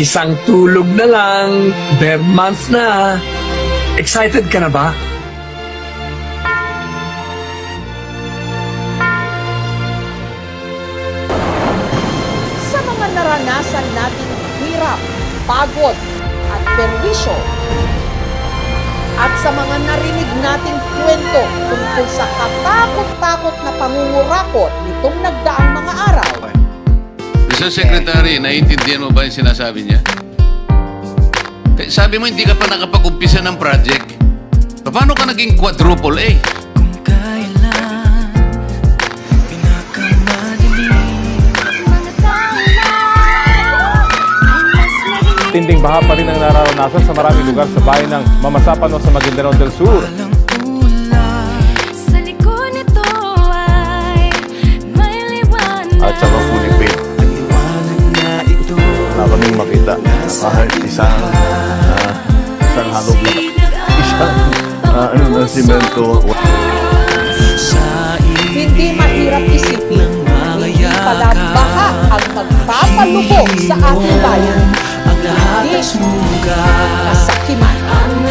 Isang tulog na lang, bare month na. Excited ka na ba? sa mga naranasan nating hirap, pagod, at perwisyo. At sa mga narinig nating kwento tungkol sa katakot-takot na pangungurakot nitong nagdaang mga araw. Mr. Secretary, naiintindihan mo ba yung sinasabi niya? Eh, Sabi mo hindi ka pa nakapag-umpisa ng project. Paano ka naging quadruple A? Tinding baha pa rin ang nararanasan sa maraming lugar sa bayan ng Mamasapan o sa Maguindanao del Sur. Kahit isang, ah, isang halog na isang ah, ano na simento. Hindi mahirap isipin, hindi baha ang magpapalubog sa ating bayan. Hindi kasakiman.